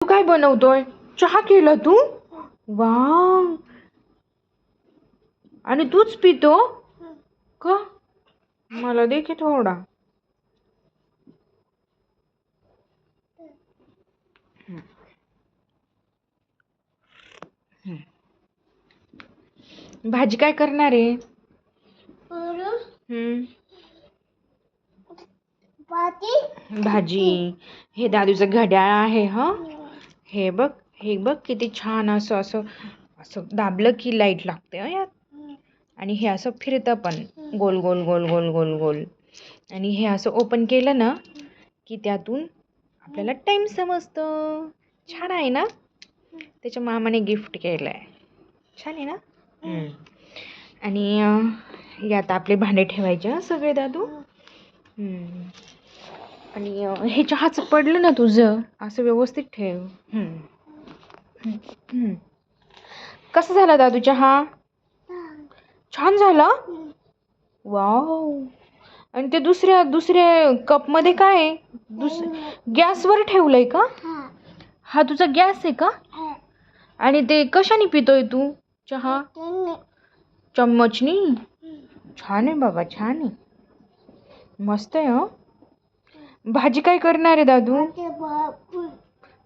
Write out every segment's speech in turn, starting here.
तू काय बनवतोय? चहा केला तू? वा आणि तूच पितो? का? मला दे की थोडा. भाजी काय करणार आहे? हम्म, भाजी. हे दादूचं घड्याळ आहे ह? हे बघ हे बघ किती छान असं असं असं दाबलं की लाइट लागते हं यात. आणि हे असं फिरतं पण. गोल गोल गोल गोल गोल गोल. आणि हे असं ओपन केलं ना की त्यातून आपल्याला टाईम समजतं. छान आहे ना? त्याच्या मामाने गिफ्ट केलं आहे छान आहे ना. आणि यात आपले भांडे ठेवायचे हं सगळे दादू. आणि हे चहाचं पडलं ना तुझं असं व्यवस्थित ठेव. कसं झाला दादू चहा छान झाला? वाव. आणि ते दुसऱ्या दुसऱ्या कपमध्ये काय आहे? दुस गॅसवर ठेवलंय का? हा तुझा गॅस आहे का? आणि ते कशाने पितोय तू चहा? चम्मचनी? छान आहे बाबा छान आहे. मस्त आहे हं? भाजी काय करणार आहे दादू?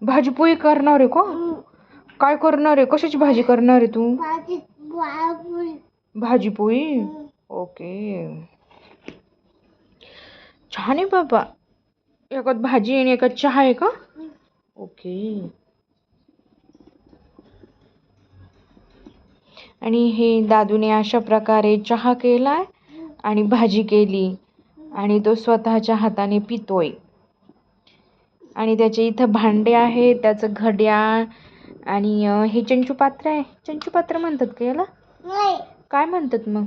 भाजी पोळी करणार आहे का? काय करणार आहे? कशाची भाजी करणार आहे तू? भाजी पोळी? ओके. छान आहे बाबा. एकात भाजी आणि एकात चहा आहे का? ओके. आणि हे दादूने अशा प्रकारे चहा केलाय आणि भाजी केली. आणि तो स्वतःच्या हाताने पितोय. आणि त्याचे इथं भांडे आहे त्याचं घड्याळ आणि हे चंचू पात्र आहे. चंचू पात्र म्हणतात का याला? काय म्हणतात मग?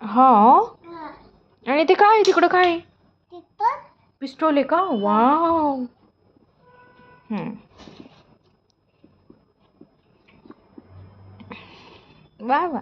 हा? आणि ते काय आहे? तिकडं काय? पिस्टोल आहे का? वाव. वा वा.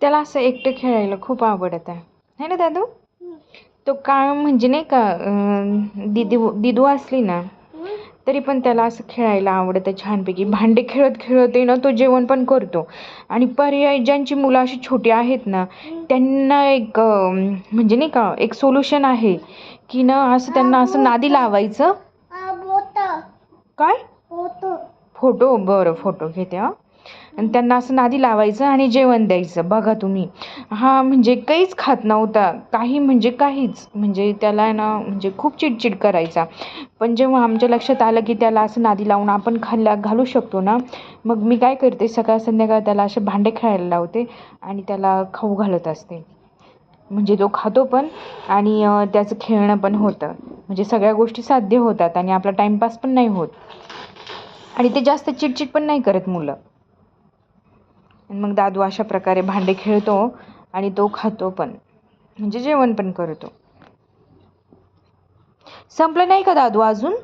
त्याला असं एकटं खेळायला खूप आवडत आहे. है ना दादू? तो काय म्हणजे नाही का दिदू दिदू असली ना तरी पण त्याला असं खेळायला आवडतं छानपैकी. भांडे खेळत खेळत आहे ना तो जेवण पण करतो. आणि पर्याय ज्यांची मुलं अशी छोटी आहेत ना त्यांना एक म्हणजे नाही का एक सोल्युशन आहे. की ना असं त्यांना असं नादी लावायचं. काय? फोटो? बरं फोटो घेते हा. आणि त्यांना असं नादी लावायचं आणि जेवण द्यायचं. बघा तुम्ही. हा म्हणजे काहीच खात नव्हता. काही म्हणजे काहीच. म्हणजे त्याला आहे ना म्हणजे खूप चिडचिड करायचा. पण जेव्हा आमच्या लक्षात आलं की त्याला असं नादी लावून आपण खाल्ला घालू शकतो ना मग मी काय करते? सकाळ संध्याकाळ त्याला असे भांडे खेळायला लावते आणि त्याला खाऊ घालत असते. म्हणजे तो खातो पण आणि त्याचं खेळणं पण होतं. म्हणजे सगळ्या गोष्टी साध्य होतात आणि आपला टाईमपास पण नाही होत. आणि ते जास्त चिडचिड पण नाही करत मुलं. मग दादू अशा प्रकारे भांडे खेळतो आणि तो खातो पण म्हणजे जेवण पण करतो. संपलं नाही का दादू अजून?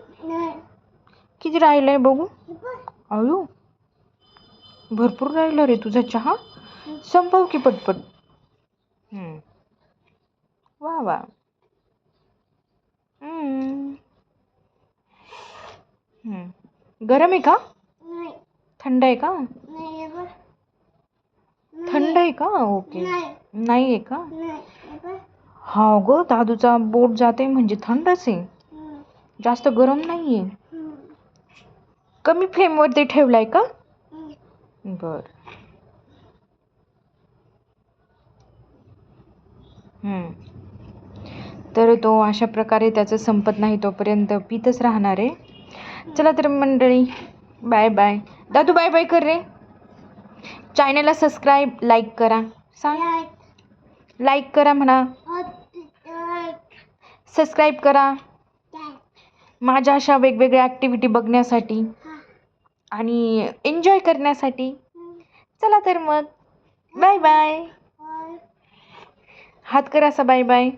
किती राहिलंय बघू? अयो भरपूर राहिलं रे तुझा चहा. संपव की पटपट. वा वा. गरम आहे का? थंड आहे का? थंड आहे का? ओके. नाही आहे का? हा ग दादूचा बोट जाते म्हणजे थंडच आहे. जास्त गरम नाही आहे कमी फ्लेमवरती ठेवलाय का? बर. तर तो अशा प्रकारे त्याचं संपत नाही तोपर्यंत पितच राहणार आहे. चला तर मंडळी बाय बाय. दादू बाय बाय कर रे. चॅनलला सबस्क्राईब लाईक करा. सांग. लाईक करा म्हणा. सबस्क्राईब करा. माझ्या अशा वेगवेगळ्या ॲक्टिव्हिटी बघण्यासाठी आणि एन्जॉय करण्यासाठी. चला तर मग. बाय बाय हात कर असा बाय बाय.